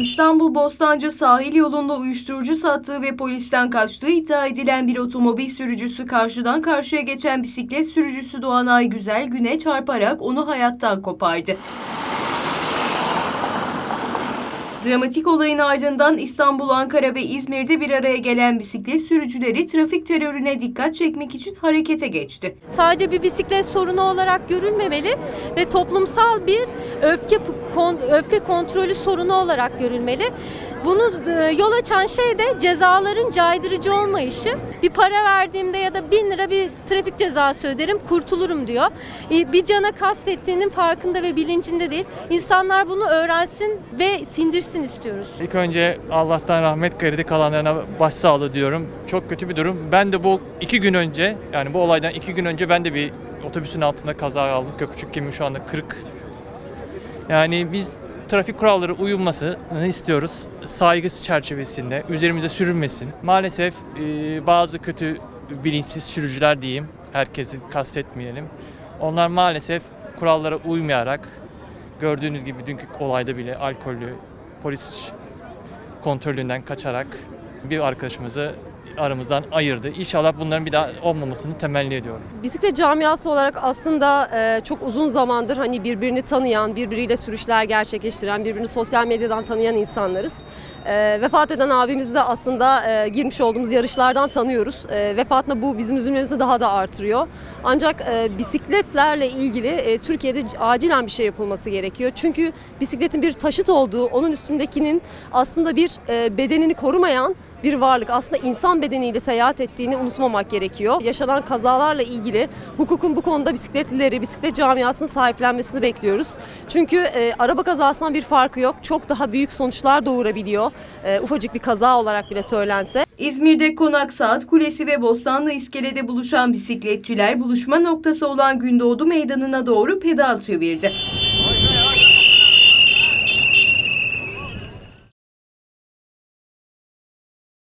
İstanbul Bostancı sahil yolunda uyuşturucu sattığı ve polisten kaçtığı iddia edilen bir otomobil sürücüsü karşıdan karşıya geçen bisiklet sürücüsü Doğanay Güzel güne çarparak onu hayattan kopardı. Dramatik olayın ardından İstanbul, Ankara ve İzmir'de bir araya gelen bisiklet sürücüleri trafik terörüne dikkat çekmek için harekete geçti. sadece bir bisiklet sorunu olarak görülmemeli ve toplumsal bir öfke öfke kontrolü sorunu olarak görülmeli. Bunu e, yol açan şey de cezaların caydırıcı olmayışı. Bir para verdiğimde ya da bin lira bir trafik cezası öderim kurtulurum diyor. E, Bir cana kastettiğinin farkında ve bilincinde değil. İnsanlar bunu öğrensin ve sindirsin istiyoruz. İlk önce Allah'tan rahmet garidi kalanlarına başsağlığı diyorum. Çok kötü bir durum. Ben de bu iki gün önce yani bu olaydan iki gün önce ben de bir otobüsün altında kaza aldım. Köprücük kemiği şu anda kırık. Yani biz trafik kuralları uyulmasını istiyoruz. Saygı çerçevesinde üzerimize sürülmesin. Maalesef e, bazı kötü bilinçsiz sürücüler diyeyim. Herkesi kastetmeyelim. Onlar maalesef kurallara uymayarak gördüğünüz gibi dünkü olayda bile alkollü polis kontrolünden kaçarak bir arkadaşımızı aramızdan ayırdı. İnşallah bunların bir daha olmamasını temenni ediyorum. Bisiklet camiası olarak aslında e, çok uzun zamandır hani birbirini tanıyan, birbiriyle sürüşler gerçekleştiren, birbirini sosyal medyadan tanıyan insanlarız. E, vefat eden abimizi de aslında e, girmiş olduğumuz yarışlardan tanıyoruz. E, vefatında bu bizim üzülmemizi daha da artırıyor. Ancak bisikletlerle ilgili Türkiye'de acilen bir şey yapılması gerekiyor. Çünkü bisikletin bir taşıt olduğu, onun üstündekinin aslında bir bedenini korumayan bir varlık. Aslında insan bedeniyle seyahat ettiğini unutmamak gerekiyor. Yaşanan kazalarla ilgili hukukun bu konuda bisikletlileri, bisiklet camiasının sahiplenmesini bekliyoruz. Çünkü e, araba kazasından bir farkı yok. Çok daha büyük sonuçlar doğurabiliyor. E, ufacık bir kaza olarak bile söylense. İzmir'de Konak Saat Kulesi ve Bostanlı İskele'de buluşan bisikletçiler buluşma noktası olan Gündoğdu Meydanı'na doğru pedal çevirdi.